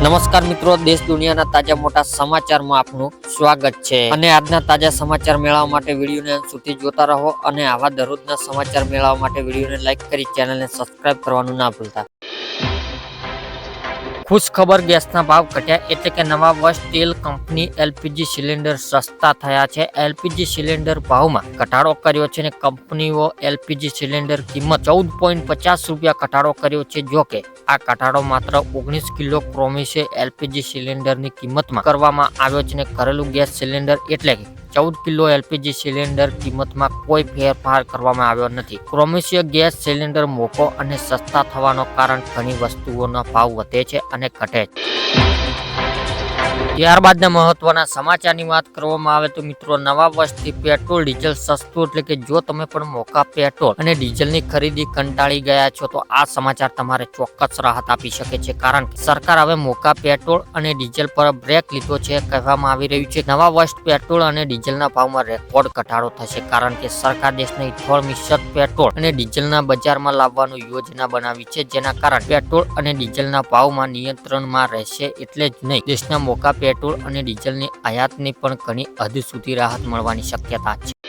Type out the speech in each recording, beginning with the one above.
નમસ્કાર મિત્રો, દેશ દુનિયાના તાજા મોટા સમાચારમાં આપનું સ્વાગત છે. અને આજના તાજા સમાચાર મેળવવા માટે વિડીયોને અંત સુધી જોતા રહો અને આવા દરરોજના સમાચાર મેળવવા માટે વિડીયોને લાઈક કરી ચેનલને સબસ્ક્રાઇબ કરવાનું ના ભૂલતા. ખુશ ખબર ગેસના ભાવ ઘટ્યા એટલે કે નવા વર્ષ તેલ કંપની એલપીજી સિલિન્ડર સસ્તા થયા છે. એલપીજી સિલિન્ડર ભાવમાં ઘટાડો કર્યો છે અને કંપનીઓ એલપીજી સિલિન્ડર કિંમત ચૌદ પોઈન્ટ પચાસ રૂપિયા ઘટાડો કર્યો છે. જો કે આ ઘટાડો માત્ર ઓગણીસ કિલો પ્રોમિસે એલપીજી સિલિન્ડરની કિંમતમાં કરવામાં આવ્યો છે અને ઘરેલું ગેસ સિલિન્ડર એટલે કે ચૌદ કિલો એલપીજી સિલિન્ડર કિંમતમાં કોઈ ફેરફાર કરવામાં આવ્યો નથી. ક્રોમિશિય ગેસ સિલિન્ડર મોકો અને સસ્તા થવાનો કારણ ઘણી વસ્તુઓનો ભાવ વધે છે અને ઘટે છે. ત્યારબાદના મહત્વના સમાચારની વાત કરવામાં આવે તો મિત્રો, નવા વર્ષથી પેટ્રોલ, ડીઝલ સસ્તું એટલે કે જો તમે પણ મોકા પેટ્રોલ અને ડીઝલની ખરીદી કંટાળી ગયા છો, તો આ સમાચાર તમારે ચોક્કસ રાહત આપી શકે છે. કારણ કે સરકાર હવે મોકા પેટ્રોલ અને ડીઝલ પર બ્રેક લીધો છે કહેવામાં આવી રહ્યું છે. નવા વર્ષ પેટ્રોલ અને ડીઝલના ભાવમાં રેકોર્ડ ઘટાડો થશે કારણ કે સરકાર દેશના ઇથોળ મિશ્રિત પેટ્રોલ અને ડીઝલના બજારમાં લાવવાનું યોજના બનાવી છે, જેના કારણે પેટ્રોલ અને ડીઝલના ભાવમાં નિયંત્રણમાં રહેશે એટલે જ નહીં. દેશના મોકા પેટ્રોલ અને ડીઝલની આયાતની પણ ઘણી હદ સુધી રાહત મળવાની શક્યતા છે.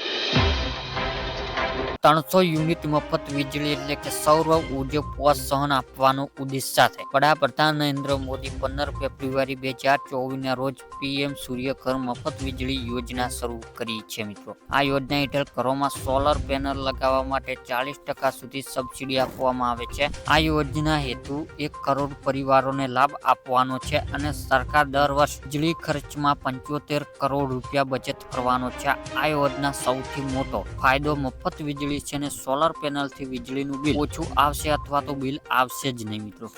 ત્રણસો યુનિટ મફત વીજળી એટલે કે સૌર ઊર્જા પ્રોત્સાહન આપવાનો ઉદ્દેશ સાથે વડાપ્રધાન નરેન્દ્ર મોદી પંદર ફેબ્રુઆરી બે હજાર ચોવીસના રોજ પીએમ સૂર્યઘર મફત વીજળી યોજના શરૂ કરી છે મિત્રો. આ યોજના હેઠળ ઘરોમાં સોલર પેનલ લગાવવા માટે ચાલીસ ટકા સુધી સબસિડી આપવામાં આવે છે. આ યોજના હેતુ એક કરોડ પરિવારોને લાભ આપવાનો છે અને સરકાર દર વર્ષ વીજળી ખર્ચમાં પંચોતેર કરોડ રૂપિયા બચત કરવાનો છે. આ યોજના સૌથી મોટો ફાયદો મફત વીજળી છે અને સોલર પેનલથી વીજળીનું બિલ ઓછું આવશે અથવા તો બિલ આવશે જ નહીં મિત્રો.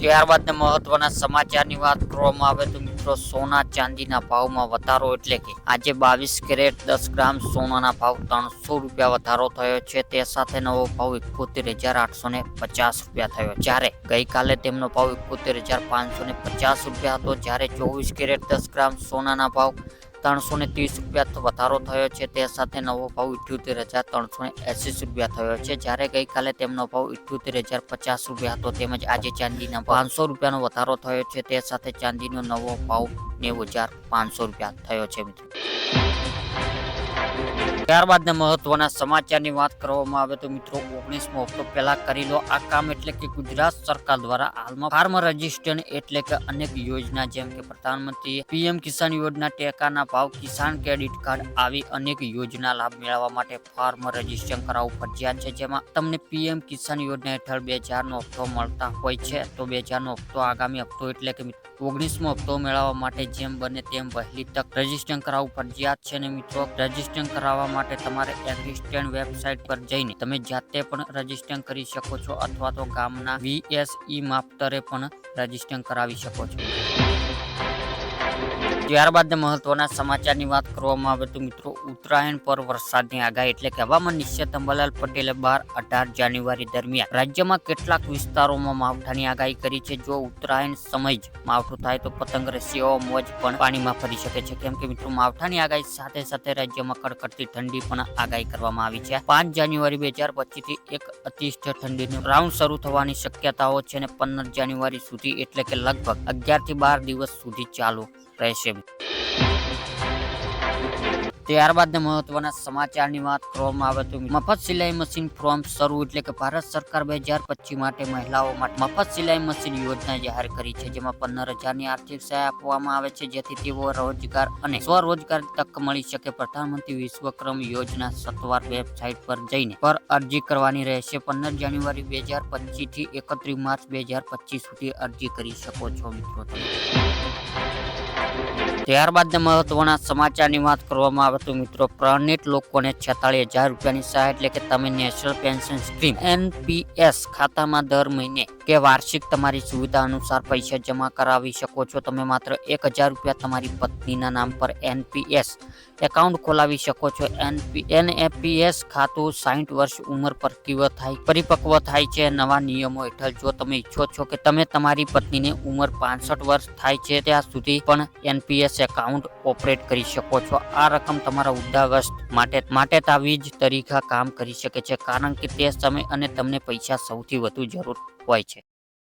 ત્યારબાદ મહત્વના સમાચારની વાત કરવામાં આવે તો મિત્રો સોના ચાંદીના ભાવમાં વધારો એટલે કે આજે બાવીસ કેરેટ દસ ગ્રામ સોનાના ભાવ ત્રણસો રૂપિયા વધારો થયો છે. તે સાથે નવો ભાવ એકોતેર હજાર આઠસો ને પચાસ રૂપિયા થયો. જ્યારે ગઈકાલે તેમનો ભાવ એકોતેર હજાર પાંચસો ને પચાસ રૂપિયા હતો. જ્યારે ચોવીસ કેરેટ દસ ગ્રામ સોનાના ભાવ ત્રણસો ને ત્રીસ રૂપિયા વધારો થયો છે. તે સાથે નવો ભાવ ઇઠ્યોતેર હજાર ત્રણસો ને એસી રૂપિયા થયો છે. જ્યારે ગઈકાલે તેમનો ભાવ ઇઠ્યોતેર હજાર પચાસ રૂપિયા હતો. તેમજ આજે ચાંદીના પાંચસો રૂપિયાનો વધારો થયો છે. તે સાથે ચાંદીનો નવો ભાવ નેવું હજાર પાંચસો રૂપિયા થયો છે, મિત્રો. ત્યારબાદના મહત્વના સમાચારની વાત કરવામાં આવે તો મિત્રો, ઓગણીસમો હપ્તો પહેલા કરી લો આ કામ, એટલે કે ગુજરાત સરકાર દ્વારા હાલમાં ફાર્મ રજીસ્ટ્રેશન એટલે કે અનેક યોજના, જેમ કે પ્રધાનમંત્રી પીએમ કિસાન યોજના ટેકાના ભાવ, કિસાન ક્રેડિટ કાર્ડ આવી અનેક યોજના લાભ મેળવવા માટે ફાર્મ રજીસ્ટ્રેશન કરાવવું ફરજિયાત છે. જેમાં તમને પીએમ કિસાન યોજના હેઠળ બે હજારનો હપ્તો મળતા હોય છે. તો બે હજારનો હપ્તો આગામી હપ્તો એટલે કે ઓગણીસમો હપ્તો મેળવવા માટે જેમ બને તેમ વહેલી તક રજીસ્ટ્રેશન કરાવવું ફરજિયાત છે અને મિત્રો? રજીસ્ટ્રેશન કરાવવા માટે તમારે એક્ઝિસ્ટન્ટ વેબસાઇટ પર જઈને તમે જાતે પણ રજીસ્ટ્રેશન કરી શકો છો અથવા તો ગામના વીએસઈ માપતરે પણ રજીસ્ટ્રેશન કરાવી શકો છો. ત્યારબાદ મહત્વના સમાચારની વાત કરવામાં આવે તો મિત્રો, ઉત્તરાયણ પર વરસાદની આગાહી એટલે કે હવામાન નિશ્ચિત અંબાલાલ પટેલે બાર અઢાર જાન્યુઆરી દરમિયાન રાજ્યમાં કેટલાક વિસ્તારોમાં માવઠાની આગાહી કરી છે. જો ઉત્તરાયણ સમય જ માવઠું થાય તો પતંગ રસીઓ મોજ પણ પાણીમાં ફરી શકે છે. કેમ કે મિત્રો, માવઠાની આગાહી સાથે સાથે રાજ્યમાં કડકડતી ઠંડી પણ આગાહી કરવામાં આવી છે. પાંચ જાન્યુઆરી બે હજાર પચીસથી એક અતિષ્ઠ ઠંડીનું રાઉન્ડ શરૂ થવાની શક્યતાઓ છે અને પંદર જાન્યુઆરી સુધી એટલે કે લગભગ અગિયારથી બાર દિવસ સુધી ચાલુ રહેશે. ત્યારબાદ મહત્વના સમાચારની વાત કરવામાં આવે તો મફત સિલાઈ મશીન ફોર્મ શરૂ એટલે કે ભારત સરકાર બે હજાર પચીસ માટે મહિલાઓ માટે મફત સિલાઈ મશીન યોજના જાહેર કરી છે, જેમાં પંદર હજારની આર્થિક સહાય આપવામાં આવે છે, જેથી તેઓ રોજગાર અને સ્વરોજગાર તક મળી શકે. પ્રધાનમંત્રી વિશ્વક્રમ યોજના સત્વાર વેબસાઇટ પર જઈને પર અરજી કરવાની રહેશે. પંદર જાન્યુઆરી બે હજાર પચીસથી એકત્રીસ માર્ચ બે હજાર પચીસ સુધી અરજી કરી શકો છો મિત્રો તમે ત્યારબાદ મહત્વના સમાચારની વાત કરવામાં આવે તો મિત્રો, પ્રણિત લોકોને છેતાલીસ હજાર રૂપિયાની સહાય એટલે કે તમે નેશનલ પેન્શન સ્કીમ, એનપીએસ ખાતામાં દર મહિને કે વાર્ષિક તમારી સુવિધા અનુસાર પૈસા જમા કરાવી શકો છો. તમે માત્ર એક હજાર રૂપિયા તમારી પત્નીના નામ પર એનપીએસ એકાઉન્ટ ખોલાવી શકો છો. એનપી એનએપીએસ ખાતું સાહીઠ વર્ષ ઉંમર પર કિવ થાય પરિપક્વ થાય છે. નવા નિયમો હેઠળ જો તમે ઈચ્છો છો કે તમે તમારી પત્નીને ઉંમર પાંસઠ વર્ષ થાય છે, ત્યાં સુધી પણ એનપીએસ એકાઉન્ટ ઓપરેટ કરી શકો છો. આ રકમ તમારા વૃદ્ધાવસ્થ માટે માટે તાવીજ તરીકે કામ કરી શકે છે. કારણ કે તે સમય અને તમને પૈસા સૌથી વધુ જરૂર હોય છે.